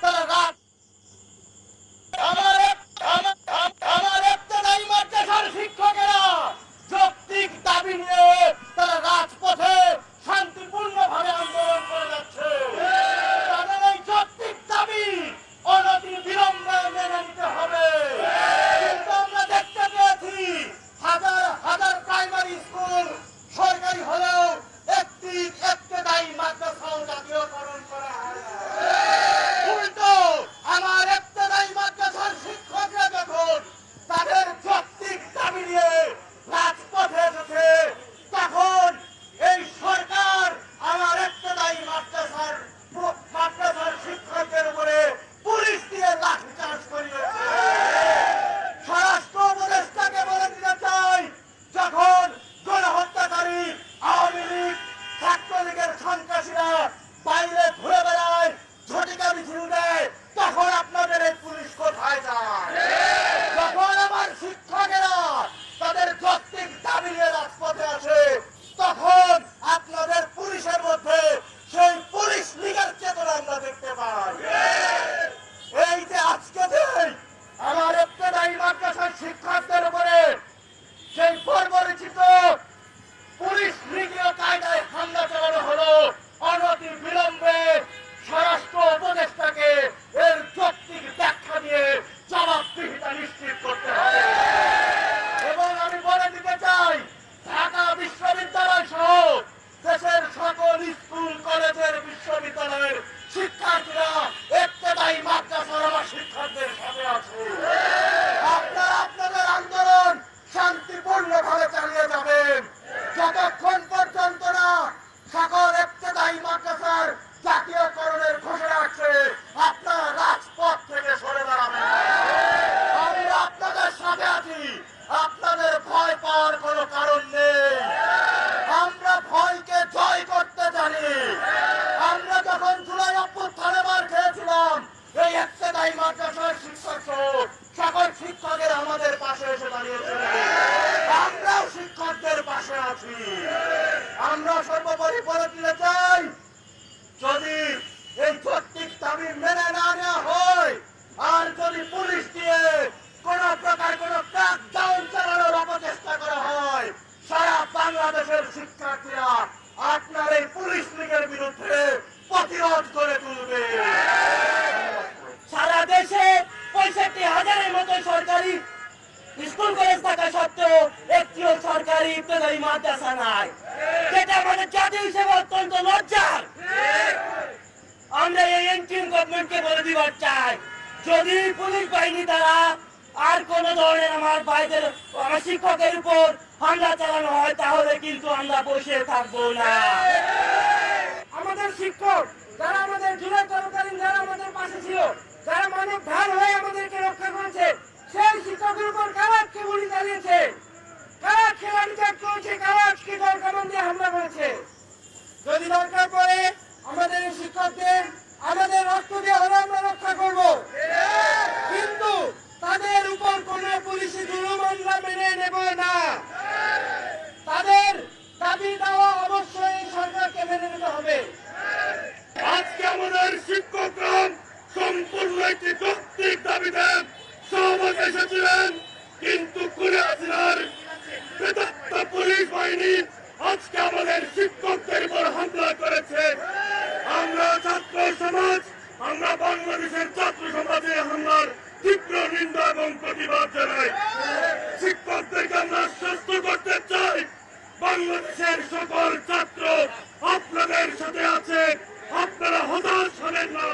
তারা রাত আমার আমার একটা নাই মাদ্রাসার শিক্ষকেরা। যৌক্তিক দাবি নিয়ে নিশ্চিত করতে হবে। এই মাদ্রাসার শিক্ষক সহ সকল শিক্ষকের আমাদের পাশে এসে দাঁড়িয়েছে আমরাও শিক্ষকদের পাশে আছি। আমরা সর্বোপরি বলে থাকা সত্ত্বেও একটিও সরকারি ইফতেদায়ী মাদ্রাসা নাই। যেটা আমাদের জাতি হিসেবে অত্যন্ত লজ্জার। আমরা এই এন্টিম গভর্নমেন্টকে বলে দিবার চাই, যদি পুলিশ বাহিনী দ্বারা আর কোন ধরনের আমার বাইদের আমার শিক্ষকের উপর হামলা চালানো হয়, তাহলে কিন্তু আমরা বসে থাকব না। আমাদের শিক্ষক, যারা আমাদের জুলাই কর্মকালীন যারা আমাদের পাশে ছিল আমরা বাংলাদেশের ছাত্র সমাজে হামলার তীব্র নিন্দা এবং প্রতিবাদ জানাই। শিক্ষকদেরকে আমরা আশ্বস্ত করতে চাই, বাংলাদেশের সকল ছাত্র আপনাদের সাথে আছে, আপনারা হতাশ হলেন না।